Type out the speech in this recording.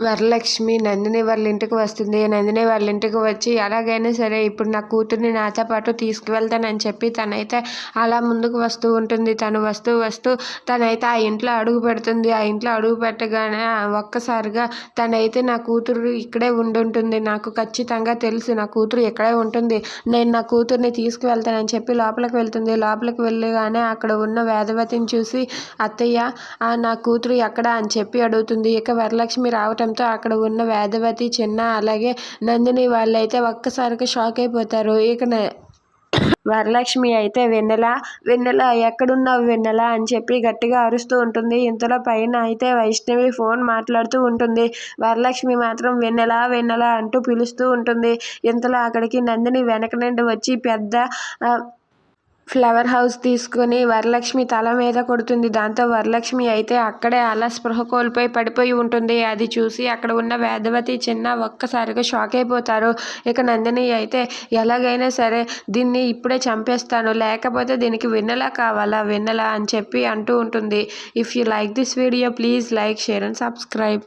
వరలక్ష్మి నందిని వాళ్ళ ఇంటికి వస్తుంది. నందిని వాళ్ళ ఇంటికి వచ్చి ఎలాగైనా సరే ఇప్పుడు నా కూతుర్ని నాతో పాటు తీసుకువెళ్తానని చెప్పి తనైతే అలా ముందుకు వస్తూ ఉంటుంది. తను వస్తూ వస్తూ తనైతే ఆ ఇంట్లో అడుగు పెడుతుంది. ఆ ఇంట్లో అడుగు పెట్టగానే ఒక్కసారిగా తనైతే నా కూతురు ఇక్కడే ఉండుంటుంది. నాకు ఖచ్చితంగా తెలుసు నా కూతురు ఇక్కడే ఉంటుంది. నేను నా కూతుర్ని తీసుకువెళ్తానని చెప్పి లోపలికి వెళ్తుంది. లోపలికి వెళ్ళగానే అక్కడ ఉన్న వేదవతిని చూసి అత్తయ్య నా కూతురు ఎక్కడ? అని చెప్పి అడుగుతుంది. ఇక వరలక్ష్మి రావటం ఉండటంతో అక్కడ ఉన్న వేదవతి చిన్న అలాగే నందిని వాళ్ళైతే ఒక్కసారిగా షాక్ అయిపోతారు. ఇక వరలక్ష్మి అయితే వెన్నెల వెన్నెల ఎక్కడున్నావు వెన్నెల అని చెప్పి గట్టిగా అరుస్తూ ఉంటుంది. ఇంతలో పైన అయితే వైష్ణవి ఫోన్ మాట్లాడుతూ ఉంటుంది. వరలక్ష్మి మాత్రం వెన్నెల వెన్నెల అంటూ పిలుస్తూ ఉంటుంది. ఇంతలో అక్కడికి నందిని వెనక నుండి వచ్చి పెద్ద ఫ్లవర్ హౌస్ తీసుకుని వరలక్ష్మి తల మీద కొడుతుంది. దాంతో వరలక్ష్మి అయితే అక్కడే అలా స్పృహ కోల్పోయి పడిపోయి ఉంటుంది. అది చూసి అక్కడ ఉన్న వేదవతి చిన్న ఒక్కసారిగా షాక్ అయిపోతారు. ఇక నందిని అయితే ఎలాగైనా సరే దీన్ని ఇప్పుడే చంపేస్తాను. లేకపోతే దీనికి వెన్నెలా కావాలా? వెన్నెలా అని చెప్పి అంటూ ఉంటుంది. If you like this video please like share and subscribe